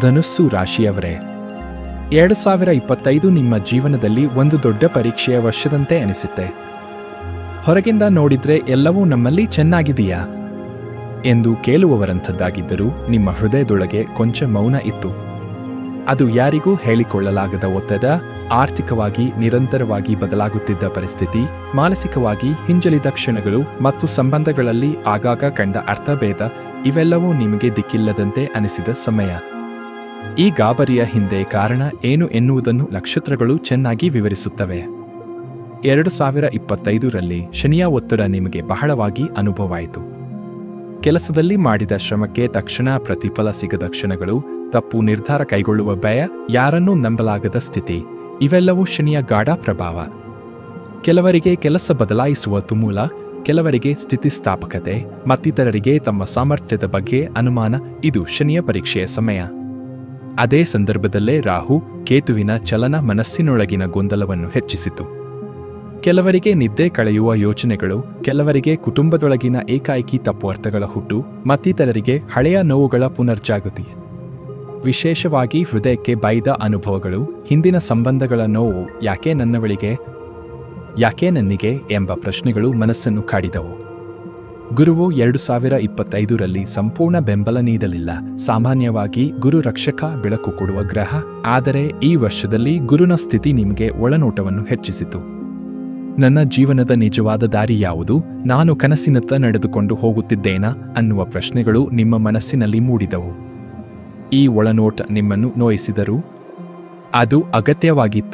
ಧನುಸ್ಸು ರಾಶಿಯವರೇ. ಎರಡು ಸಾವಿರ ಇಪ್ಪತ್ತೈದು ನಿಮ್ಮ ಜೀವನದಲ್ಲಿ ಒಂದು ದೊಡ್ಡ ಪರೀಕ್ಷೆಯ ವರ್ಷದಂತೆ ಅನಿಸುತ್ತೆ. ಹೊರಗಿಂದ ನೋಡಿದ್ರೆ ಎಲ್ಲವೂ ನಮ್ಮಲ್ಲಿ ಚೆನ್ನಾಗಿದೆಯಾ? ಎಂದು ಕೇಳುವವರಂಥದ್ದಾಗಿದ್ದರೂ ನಿಮ್ಮ ಹೃದಯದೊಳಗೆ ಕೊಂಚ ಮೌನ ಇತ್ತು. ಅದು ಯಾರಿಗೂ ಹೇಳಿಕೊಳ್ಳಲಾಗದ ಒತ್ತಡ, ಆರ್ಥಿಕವಾಗಿ ನಿರಂತರವಾಗಿ ಬದಲಾಗುತ್ತಿದ್ದ ಪರಿಸ್ಥಿತಿ, ಮಾನಸಿಕವಾಗಿ ಹಿಂಜಲಿದ ಕ್ಷಣಗಳು ಮತ್ತು ಸಂಬಂಧಗಳಲ್ಲಿ ಆಗಾಗ ಕಂಡ ಅರ್ಥಭೇದ ಇವೆಲ್ಲವೂ ನಿಮಗೆ ದಿಕ್ಕಿಲ್ಲದಂತೆ ಅನಿಸಿದ ಸಮಯ. ಈ ಗಾಬರಿಯ ಹಿಂದೆ ಕಾರಣ ಏನು ಎನ್ನುವುದನ್ನು ನಕ್ಷತ್ರಗಳು ಚೆನ್ನಾಗಿ ವಿವರಿಸುತ್ತವೆ. ಎರಡು ಸಾವಿರ ಇಪ್ಪತ್ತೈದರಲ್ಲಿ ಶನಿಯ ಒತ್ತಡ ನಿಮಗೆ ಬಹಳವಾಗಿ ಅನುಭವವಾಯಿತು. ಕೆಲಸದಲ್ಲಿ ಮಾಡಿದ ಶ್ರಮಕ್ಕೆ ತಕ್ಷಣ ಪ್ರತಿಫಲ ಸಿಗದ ಕ್ಷಣಗಳು, ತಪ್ಪು ನಿರ್ಧಾರ ಕೈಗೊಳ್ಳುವ ಭಯ, ಯಾರನ್ನೂ ನಂಬಲಾಗದ ಸ್ಥಿತಿ, ಇವೆಲ್ಲವೂ ಶನಿಯ ಗಾಢ ಪ್ರಭಾವ. ಕೆಲವರಿಗೆ ಕೆಲಸ ಬದಲಾಯಿಸುವ ತುಮೂಲ, ಕೆಲವರಿಗೆ ಸ್ಥಿತಿಸ್ಥಾಪಕತೆ, ಮತ್ತಿತರರಿಗೆ ತಮ್ಮ ಸಾಮರ್ಥ್ಯದ ಬಗ್ಗೆ ಅನುಮಾನ, ಇದು ಶನಿಯ ಪರೀಕ್ಷೆಯ ಸಮಯ. ಅದೇ ಸಂದರ್ಭದಲ್ಲೇ ರಾಹು ಕೇತುವಿನ ಚಲನ ಮನಸ್ಸಿನೊಳಗಿನ ಗೊಂದಲವನ್ನು ಹೆಚ್ಚಿಸಿತು. ಕೆಲವರಿಗೆ ನಿದ್ದೆ ಕಳೆಯುವ ಯೋಚನೆಗಳು, ಕೆಲವರಿಗೆ ಕುಟುಂಬದೊಳಗಿನ ಏಕಾಏಕಿ ತಪ್ಪುಅರ್ಥಗಳ ಹುಟ್ಟು, ಮತ್ತಿತರರಿಗೆ ಹಳೆಯ ನೋವುಗಳ ಪುನರ್ಜಾಗೃತಿ. ವಿಶೇಷವಾಗಿ ಹೃದಯಕ್ಕೆ ಬೈದ ಅನುಭವಗಳು, ಹಿಂದಿನ ಸಂಬಂಧಗಳ ನೋವು ಯಾಕೆ ನನ್ನವಳಿಗೆ, ಯಾಕೆ ನನ್ನಿಗೆ ಎಂಬ ಪ್ರಶ್ನೆಗಳು ಮನಸ್ಸನ್ನು ಕಾಡಿದವು. ಗುರುವು ಎರಡು ಸಾವಿರ ಇಪ್ಪತ್ತೈದರಲ್ಲಿ ಸಂಪೂರ್ಣ ಬೆಂಬಲ ನೀಡಲಿಲ್ಲ. ಸಾಮಾನ್ಯವಾಗಿ ಗುರು ರಕ್ಷಕ ಬೆಳಕು ಕೊಡುವ ಗ್ರಹ, ಆದರೆ ಈ ವರ್ಷದಲ್ಲಿ ಗುರುನ ಸ್ಥಿತಿ ನಿಮಗೆ ಒಳನೋಟವನ್ನು ಹೆಚ್ಚಿಸಿತು. ನನ್ನ ಜೀವನದ ನಿಜವಾದ ದಾರಿ ಯಾವುದು? ನಾನು ಕನಸಿನತ್ತ ನಡೆದುಕೊಂಡು ಹೋಗುತ್ತಿದ್ದೇನಾ? ಅನ್ನುವ ಪ್ರಶ್ನೆಗಳು ನಿಮ್ಮ ಮನಸ್ಸಿನಲ್ಲಿ ಮೂಡಿದವು. ಈ ಒಳನೋಟ ನಿಮ್ಮನ್ನು ನೋಯಿಸಿದರು ಅದು ಅಗತ್ಯವಾಗಿತ್ತು.